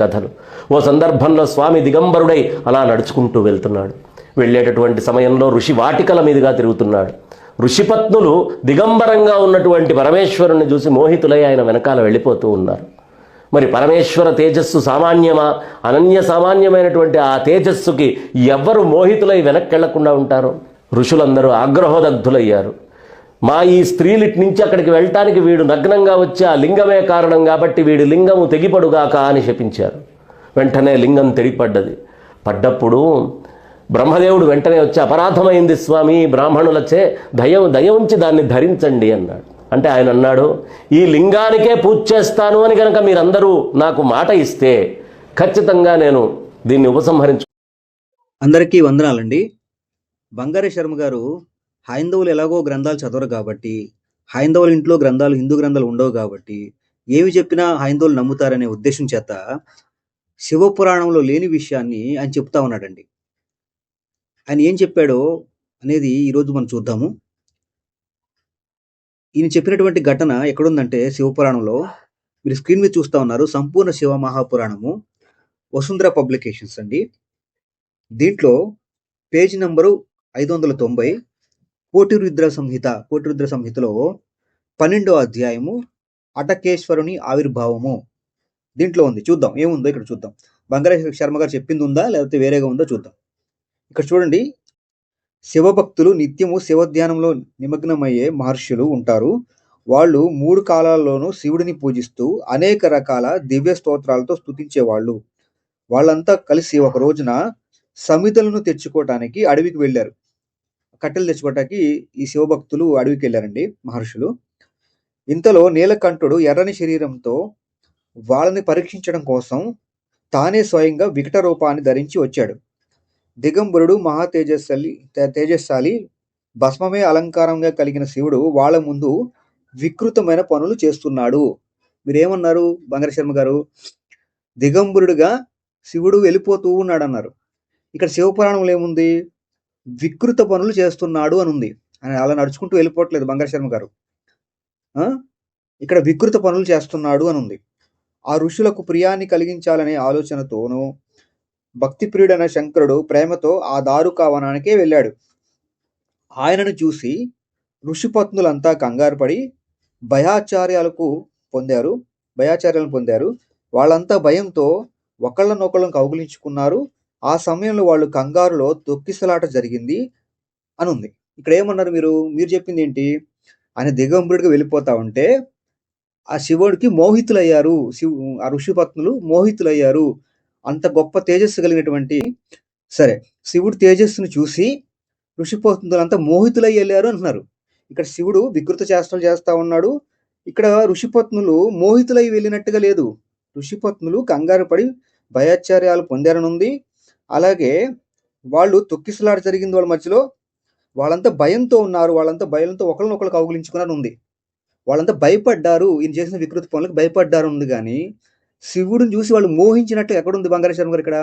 కథలు. ఓ సందర్భంలో స్వామి దిగంబరుడై అలా నడుచుకుంటూ వెళ్తున్నాడు. వెళ్ళేటటువంటి సమయంలో ఋషి వాటికల మీదుగా తిరుగుతున్నాడు. ఋషిపత్నులు దిగంబరంగా ఉన్నటువంటి పరమేశ్వరుని చూసి మోహితులై ఆయన వెనకాల వెళ్ళిపోతూ ఉన్నారు. మరి పరమేశ్వర తేజస్సు సామాన్యమా? అనన్య సామాన్యమైనటువంటి ఆ తేజస్సుకి ఎవ్వరు మోహితులై వెనక్కి వెళ్ళకుండా ఉంటారు? ఋషులందరూ ఆగ్రహోదగ్ధులయ్యారు. మా ఈ స్త్రీలిటి నుంచి అక్కడికి వెళ్ళటానికి వీడు నగ్నంగా వచ్చి ఆ లింగమే కారణం కాబట్టి వీడి లింగము తెగిపడుగాక అని శపించారు. వెంటనే లింగం తెగిపడ్డది. పడ్డప్పుడు బ్రహ్మదేవుడు వెంటనే వచ్చి అపరాధమైంది స్వామి బ్రాహ్మణులచే దయ దయ ఉంచి దాన్ని ధరించండి అన్నాడు. అంటే ఆయన అన్నాడు ఈ లింగానికే పూజ చేస్తాను అని కనుక మీరందరూ నాకు మాట ఇస్తే ఖచ్చితంగా నేను దీన్ని ఉపసంహరించు అందరికీ వందనాలండి. బంగారే శర్మ గారు హైందవులు ఎలాగో గ్రంథాలు చదవరు కాబట్టి హైందవుల ఇంట్లో గ్రంథాలు హిందూ గ్రంథాలు ఉండవు కాబట్టి ఏమి చెప్పినా హైందవులు నమ్ముతారనే ఉద్దేశం చేత శివపురాణంలో లేని విషయాన్ని ఆయన చెప్తా ఉన్నాడండి. ఆయన ఏం చెప్పాడో అనేది ఈరోజు మనం చూద్దాము. ఈయన చెప్పినటువంటి ఘటన ఎక్కడుందంటే శివపురాణంలో మీరు స్క్రీన్ మీద చూస్తా ఉన్నారు సంపూర్ణ శివ మహాపురాణము వసుంధర పబ్లికేషన్స్ అండి. దీంట్లో పేజ్ నంబరు ఐదు వందల తొంభై కోటి రుద్ర సంహిత కోటి రుద్ర సంహితలో పన్నెండో అధ్యాయము అటకేశ్వరుని ఆవిర్భావము. దీంట్లో ఉంది. చూద్దాం. ఏముందో ఇక్కడ చూద్దాం. బంగారేశ్వర శర్మ గారు చెప్పింది ఉందా? లేకపోతే వేరేగా ఉందో చూద్దాం. ఇక్కడ చూడండి. శివభక్తులు నిత్యము శివధ్యానంలో నిమగ్నమయ్యే మహర్షులు ఉంటారు. వాళ్ళు మూడు కాలాల్లోనూ శివుడిని పూజిస్తూ అనేక రకాల దివ్య స్తోత్రాలతో స్థుతించేవాళ్ళు వాళ్ళంతా కలిసి ఒక రోజున సమితలను తెచ్చుకోవటానికి అడవికి వెళ్ళారు. కట్టెలు తెచ్చుకోవటానికి ఈ శివభక్తులు అడవికి వెళ్ళారండి మహర్షులు. ఇంతలో నీలకంఠుడు ఎర్రని శరీరంతో వాళ్ళని పరీక్షించడం కోసం తానే స్వయంగా వికట రూపాన్ని ధరించి వచ్చాడు. దిగంబరుడు మహా తేజస్సాలి భస్మమే అలంకారంగా కలిగిన శివుడు వాళ్ళ ముందు వికృతమైన పనులు చేస్తున్నాడు. మీరేమన్నారు బంగరశర్మ గారు? దిగంబరుడుగా శివుడు వెళ్ళిపోతూ ఉన్నాడు అన్నారు ఇక్కడ శివపురాణంలో ఏముంది? వికృత పనులు చేస్తున్నాడు అని ఉంది అని అలా నడుచుకుంటూ వెళ్ళిపోవట్లేదు బంగారు శర్మ గారు. ఆ? ఇక్కడ వికృత పనులు చేస్తున్నాడు అని ఉంది ఆ ఋషులకు ప్రియాన్ని కలిగించాలనే ఆలోచనతోనూ భక్తి ప్రియుడైన శంకరుడు ప్రేమతో ఆ దారుకా వనానికే వెళ్ళాడు. ఆయనను చూసి ఋషిపత్నులంతా కంగారు పడి భయాచార్యాలకు పొందారు. భయాచార్యాలను పొందారు. వాళ్ళంతా భయంతో ఒకళ్ళనొకళ్ళను కౌగులించుకున్నారు. ఆ సమయంలో వాళ్ళు కంగారులో తొక్కిసలాట జరిగింది అని ఉంది ఇక్కడ ఏమన్నారు మీరు? మీరు చెప్పింది ఏంటి? ఆయన దిగంబరుడిగా వెళ్ళిపోతా ఉంటే ఆ శివుడికి మోహితులయ్యారు. శివు ఆ ఋషిపత్నులు మోహితులయ్యారు. అంత గొప్ప తేజస్సు కలిగినటువంటి సరే శివుడు తేజస్సును చూసి ఋషిపత్నులంతా మోహితులై వెళ్ళారు అంటున్నారు. ఇక్కడ శివుడు వికృత చేష్టలు చేస్తా ఉన్నాడు. ఇక్కడ ఋషిపత్నులు మోహితులై వెళ్ళినట్టుగా లేదు. ఋషిపత్నులు కంగారు పడి భయాచార్యాలు పొందారనుంది. అలాగే వాళ్ళు తొక్కిసలాట జరిగింది వాళ్ళ మధ్యలో. వాళ్ళంతా భయంతో ఉన్నారు. వాళ్ళంతా భయంతో ఒకరినొకరు కౌగులించుకున్నారు ఉంది. వాళ్ళంతా భయపడ్డారు. ఈయన చేసిన వికృత పనులకు భయపడ్డారు ఉంది కానీ శివుడిని చూసి వాళ్ళు మోహించినట్టు ఎక్కడుంది బంగారేశ్వరం గారు ఇక్కడ?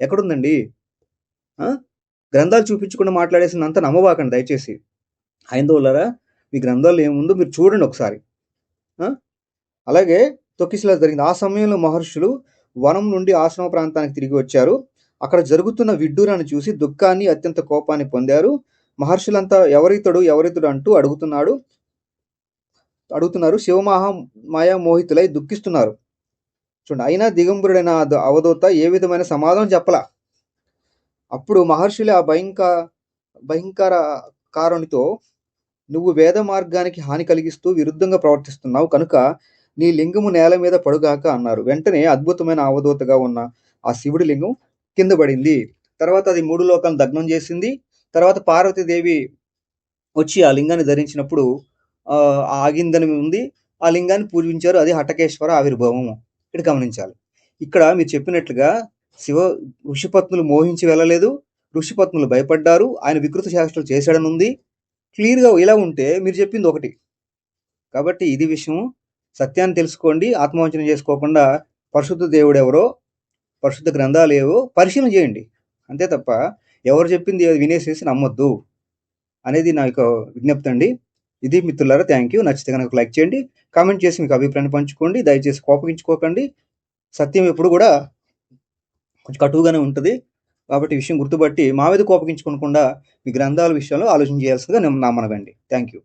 ఎక్కడుందండి? గ్రంథాలు చూపించకుండా మాట్లాడేసిన అంత నమ్మబాకండి దయచేసి. హైందవులరా మీ గ్రంథాలు ఏముందో మీరు చూడండి ఒకసారి. అలాగే తొక్కిసలా జరిగింది. ఆ సమయంలో మహర్షులు వనం నుండి ఆశ్రమ ప్రాంతానికి తిరిగి వచ్చారు. అక్కడ జరుగుతున్న విడ్డూరాన్ని చూసి దుఃఖాన్ని అత్యంత కోపాన్ని పొందారు. మహర్షులంతా ఎవరితడు ఎవరితడు అంటూ అడుగుతున్నాడు. అడుగుతున్నారు. శివమహా మాయా మోహితులై దుఃఖిస్తున్నారు. చూడండి అయినా దిగంబరుడైన ఆ అవధూత ఏ విధమైన సమాధానం చెప్పలా? అప్పుడు మహర్షులు ఆ భయంకర భయంకర కారునితో నువ్వు వేద మార్గానికి హాని కలిగిస్తూ విరుద్ధంగా ప్రవర్తిస్తున్నావు కనుక నీ లింగము నేల మీద పడుగాక అన్నారు. వెంటనే అద్భుతమైన అవధూతగా ఉన్న ఆ శివుడి లింగం కింద పడింది. తర్వాత అది మూడు లోకాలను దగ్నం చేసింది. తర్వాత పార్వతీదేవి వచ్చి ఆ లింగాన్ని ధరించినప్పుడు ఆగిందని ఉంది. ఆ లింగాన్ని పూజించారు. అది హటకేశ్వర ఆవిర్భావము ఇక్కడ గమనించాలి. ఇక్కడ మీరు చెప్పినట్లుగా శివ ఋషిపత్నులు మోహించి వెళ్ళలేదు. ఋషిపత్నులు భయపడ్డారు. ఆయన వికృత శాస్త్రాలు చేశాడని ఉంది క్లియర్గా ఇలా ఉంటే మీరు చెప్పింది ఒకటి. కాబట్టి ఇది విషయం సత్యాన్ని తెలుసుకోండి. ఆత్మవంచన చేసుకోకుండా పరిశుద్ధ దేవుడు ఎవరో పరిశుద్ధ గ్రంథాలు ఏవో పరిశీలన చేయండి. అంతే తప్ప ఎవరు చెప్పింది వినేసేసి నమ్మొద్దు అనేది నా యొక్క విజ్ఞప్తి అండి. ఇది మిత్రులారా థ్యాంక్ యూ నచ్చితే కనుక లైక్ చేయండి. కామెంట్ చేసి మీకు అభిప్రాయాన్ని పంచుకోండి. దయచేసి కోపగించుకోకండి. సత్యం ఎప్పుడు కూడా కొంచెం కటువుగానే ఉంటుంది. కాబట్టి విషయం గుర్తుపట్టి మా మీద కోపగించుకోకుండా మీ గ్రంథాల విషయంలో ఆలోచన చేయాల్సిందిగా నేను నా మనవండి థ్యాంక్ యూ